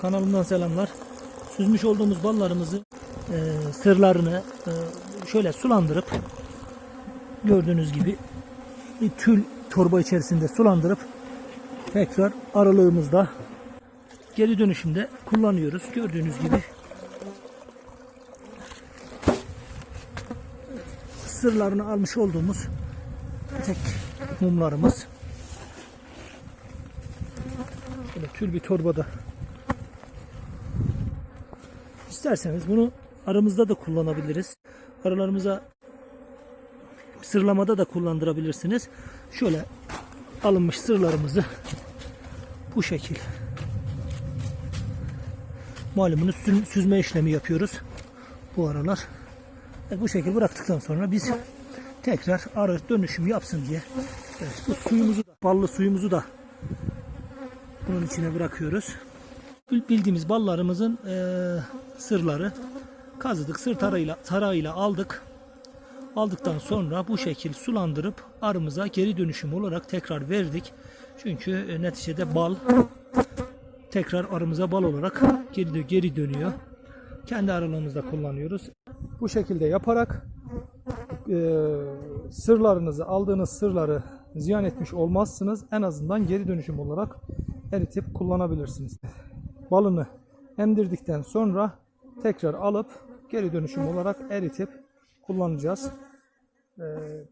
Kanalımdan selamlar. Süzmüş olduğumuz ballarımızı e, sırlarını e, şöyle sulandırıp gördüğünüz gibi bir tül torba içerisinde sulandırıp tekrar aralığımızda geri dönüşümde kullanıyoruz. Gördüğünüz gibi sırlarını almış olduğumuz tek mumlarımız. Böyle tül bir torbada. İsterseniz bunu aramızda da kullanabiliriz. Aralarımıza sırlamada da kullandırabilirsiniz. Şöyle alınmış sırlarımızı bu şekil malumunuz sü- süzme işlemi yapıyoruz bu aralar. E, bu şekil bıraktıktan sonra biz tekrar arı dönüşüm yapsın diye evet, bu suyumuzu da, ballı suyumuzu da bunun içine bırakıyoruz. Bil- Bildiğimiz ballarımızın e, sırları kazıdık, sır tarağıyla, tarağıyla aldık. Aldıktan sonra bu şekil sulandırıp arımıza geri dönüşüm olarak tekrar verdik. Çünkü e, neticede bal tekrar arımıza bal olarak geri, geri dönüyor. Kendi aralığımızda kullanıyoruz. Bu şekilde yaparak e, sırlarınızı, aldığınız sırları ziyan etmiş olmazsınız. En azından geri dönüşüm olarak eritip kullanabilirsiniz. Balını emdirdikten sonra tekrar alıp geri dönüşüm olarak eritip kullanacağız. E,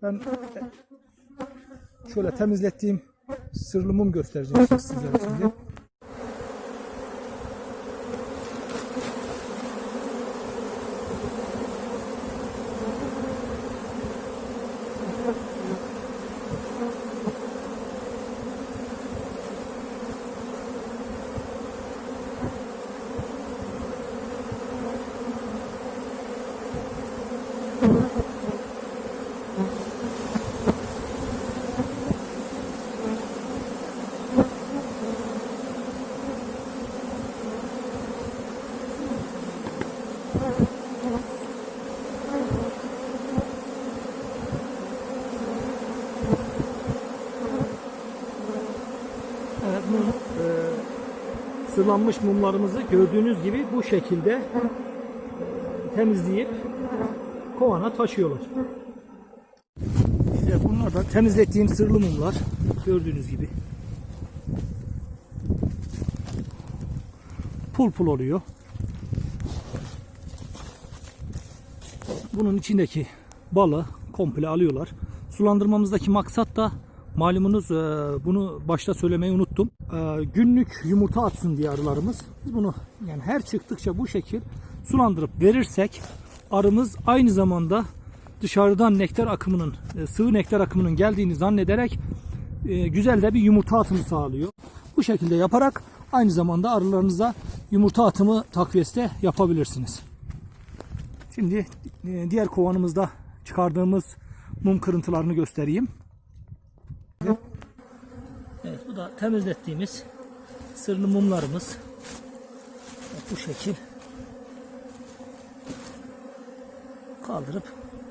ben şöyle temizlettiğim sırlı mum göstereceğim sizlere şimdi. Evet, e, mumlarımızı gördüğünüz gibi bu şekilde e, temizleyip kovana taşıyorlar. İşte bunlar da temizlettiğim sırlı mumlar gördüğünüz gibi. Pul pul oluyor. Bunun içindeki balı komple alıyorlar. Sulandırmamızdaki maksat da malumunuz e, bunu başta söylemeyi unuttum. E, Günlük yumurta atsın diye arılarımız. Biz bunu yani her çıktıkça bu şekil sulandırıp verirsek arımız aynı zamanda dışarıdan nektar akımının, e, sıvı nektar akımının geldiğini zannederek e, güzel de bir yumurta atımı sağlıyor. Bu şekilde yaparak aynı zamanda arılarınıza yumurta atımı takviyesi yapabilirsiniz. Şimdi e, diğer kovanımızda çıkardığımız mum kırıntılarını göstereyim. Evet bu da temizlettiğimiz sırlı mumlarımız. Bu şekil kaldırıp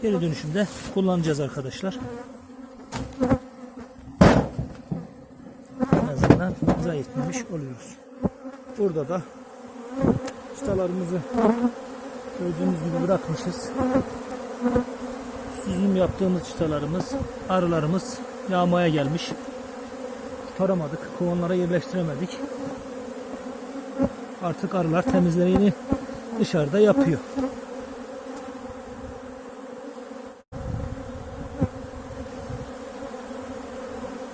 geri dönüşümde kullanacağız arkadaşlar. En azından etmemiş oluyoruz. Burada da çıtalarımızı Gördüğünüz gibi bırakmışız. Süzüm yaptığımız çıtalarımız, arılarımız yağmaya gelmiş. Taramadık, kovanlara yerleştiremedik. Artık arılar temizlerini dışarıda yapıyor.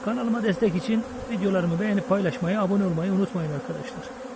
Kanalıma destek için videolarımı beğenip paylaşmayı, abone olmayı unutmayın arkadaşlar.